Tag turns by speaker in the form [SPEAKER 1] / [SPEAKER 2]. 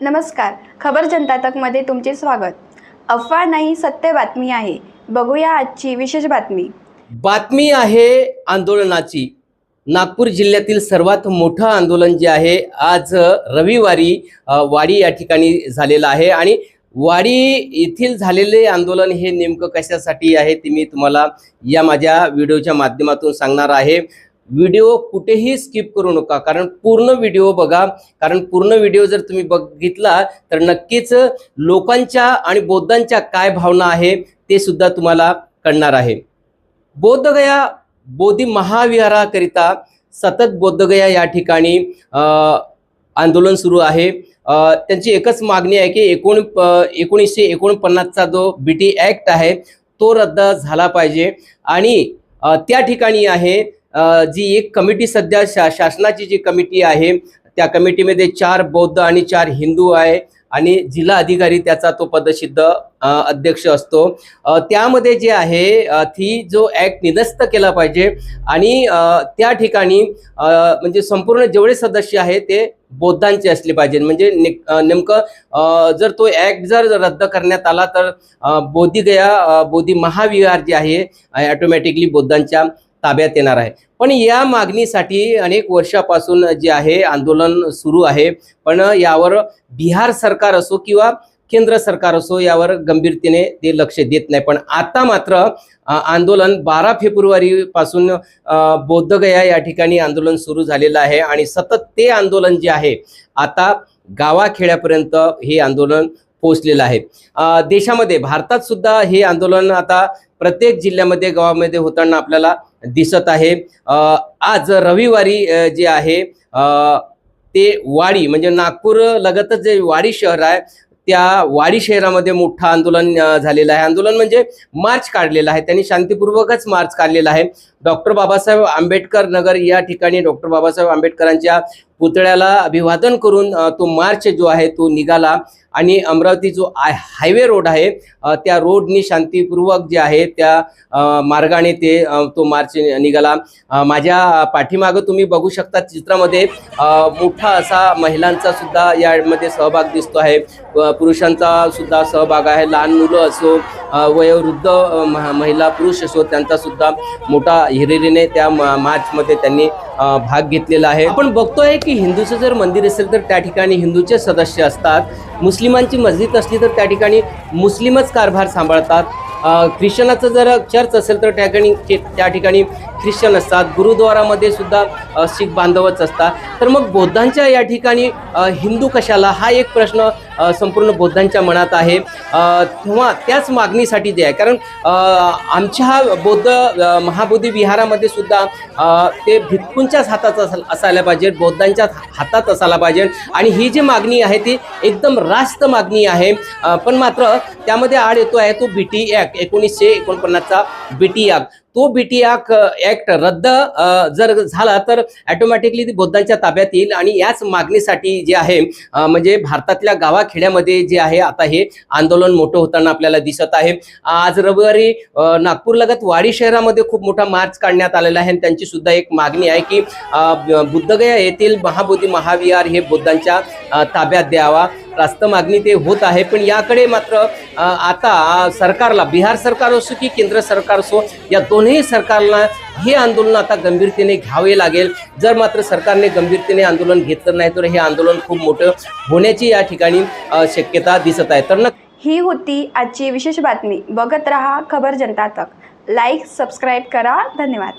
[SPEAKER 1] नमस्कार. खबर जनता तकमध्ये तुमचे स्वागत. अफवा नाही सत्य बातमी आहे. बघूया आजची विशेष बातमी.
[SPEAKER 2] बातमी आहे आंदोलनाची. नागपूर जिल्ह्यातील सर्वात मोठं आंदोलन जे आहे आज रविवारी अ, वाडी या ठिकाणी झालेलं आहे आणि वाडी येथील झालेले आंदोलन हे नेमकं कशासाठी आहे ते मी तुम्हाला या माझ्या व्हिडिओच्या माध्यमातून सांगणार आहे. व्हिडिओ कुठेही स्किप करू नका. कारण पूर्ण व्हिडिओ बघा. कारण पूर्ण व्हिडिओ जर तुम्ही बघितला तर नक्कीच लोकांच्या आणि बौद्धांच्या काय भावना आहे ते सुद्धा तुम्हाला कळणार आहे. बौद्धगया बोधी महाविहाराकरिता सतत बौद्धगया या ठिकाणी आंदोलन सुरू आहे. त्यांची एकच मागणी आहे की एकोण प- एकोणीसशे एकोणपन्नासचा जो बी टी ॲक्ट आहे तो रद्द झाला पाहिजे. आणि त्या ठिकाणी आहे जी एक कमिटी सध्या शा शासनाची जी कमिटी आहे त्या कमिटीमध्ये चार बौद्ध आणि चार हिंदू आहे आणि जिल्हा अधिकारी त्याचा तो पदसिद्ध अध्यक्ष असतो. त्यामध्ये जे आहे ती जो ॲक्ट निरस्त केला पाहिजे आणि त्या ठिकाणी म्हणजे संपूर्ण जेवढे सदस्य आहेत ते बौद्धांचे असले पाहिजे. म्हणजे ने- नेमकं जर तो ॲक्ट जर रद्द करण्यात आला तर बोधिगया बोधी महाविहार जे आहे ॲटोमॅटिकली बौद्धांच्या ताब्यात येणार आहे. पण या मागणीसाठी अनेक वर्षापासून जे आहे आंदोलन सुरू आहे. पण यावर बिहार सरकार असो किंवा केंद्र सरकार असो यावर गंभीरतेने ते लक्ष देत नाही. पण आता मात्र आंदोलन बारा फेब्रुवारीपासून बौद्धगया या ठिकाणी आंदोलन सुरू झालेलं आहे. आणि सतत ते आंदोलन जे आहे आता गावाखेड्यापर्यंत हे आंदोलन पोहोचलेलं आहे. देशामध्ये भारतात सुद्धा हे आंदोलन आता प्रत्येक जिल्ह्यामध्ये गावामध्ये होताना आपल्याला दिसत आहे. आज रविवारी जे आहे ते वाडी म्हणजे नागपूर लगतच जे वाडी शहर आहे त्या वाडी शहरामध्ये मोठं आंदोलन झालेलं आहे. आंदोलन म्हणजे मार्च काढलेला आहे. त्यांनी शांतीपूर्वकच मार्च काढलेला आहे. डॉक्टर बाबासाहेब आंबेडकर नगर या ठिकाणी डॉक्टर बाबासाहेब आंबेडकरांच्या पुतळ्याला अभिवादन करून तो मार्च जो आहे तो निघाला आणि अमरावती जो आय हायवे रोड आहे त्या रोडनी शांतीपूर्वक जे आहे त्या मार्गाने ते तो मार्च निघाला. माझ्या पाठीमागं तुम्ही बघू शकता चित्रामध्ये मोठा असा महिलांचा सुद्धा यामध्ये सहभाग दिसतो आहे. पुरुषांचा सुद्धा सहभाग आहे. लहान मुलं असो वयोवृद्ध महिला पुरुष असो त्यांचा सुद्धा मोठा हिरिरीने त्या मार्चमध्ये त्यांनी भाग घेतलेला आहे. आपण बघतोय की हिंदूचं जर मंदिर असेल तर त्या ठिकाणी हिंदूचे सदस्य असतात. मुस्लिमांची मस्जिद असली तर त्या ठिकाणी मुस्लिमच कारभार सांभाळतात. ख्रिश्चनाचं जर चर्च असेल तर त्या ठिकाणी त्या ठिकाणी ख्रिश्चन असतात गुरुद्वारामध्ये सुद्धा शीख बांधवच असतात. तर मग बौद्धांच्या या ठिकाणी हिंदू कशाला? हा एक प्रश्न संपूर्ण बौद्धांच्या मनात आहे. तेव्हा त्याच मागणीसाठी जे आहे. कारण आमच्या बौद्ध महाबोधी विहारामध्ये सुद्धा ते भिक्खूंच्याच हातात असायला पाहिजे बौद्धांच्या हातात असायला पाहिजे. आणि ही जी मागणी आहे ती एकदम रास्त मागणी आहे. पण मात्र त्यामध्ये आड येतो आहे तो बी टी ॲक्ट एकोणीसशे एकोणपन्नासचा बी टी ॲक्ट तो बी टी ॲक्ट रद्द जर झाला तर ॲटोमॅटिकली ती बौद्धांच्या ताब्यात येईल आणि याच मागणीसाठी जे आहे म्हणजे भारतातल्या गावाखेड्यामध्ये जे आहे आता हे आंदोलन मोठं होताना आपल्याला दिसत आहे. आज रविवारी नागपूरलगत वाडी शहरामध्ये खूप मोठा मार्च काढण्यात आलेला आहे आणि त्यांची सुद्धा एक मागणी आहे की बुद्धगया येथील महाबोधी महाविहार हे बुद्धांच्या ताब्यात द्यावा. रास्त मागणी ते होत आहे. पण याकडे मात्र आता सरकारला बिहार सरकार असो की केंद्र सरकार असो या दोन्ही सरकारला हे आंदोलन आता गंभीरतेने घ्यावे लागेल. जर मात्र सरकारने गंभीरतेने आंदोलन घेतलं नाही तर हे आंदोलन खूप मोठं होण्याची या ठिकाणी शक्यता दिसत आहे. तर न
[SPEAKER 1] ही होती आजची विशेष बातमी. बघत रहा खबर जनता तक. लाईक सबस्क्राईब करा. धन्यवाद.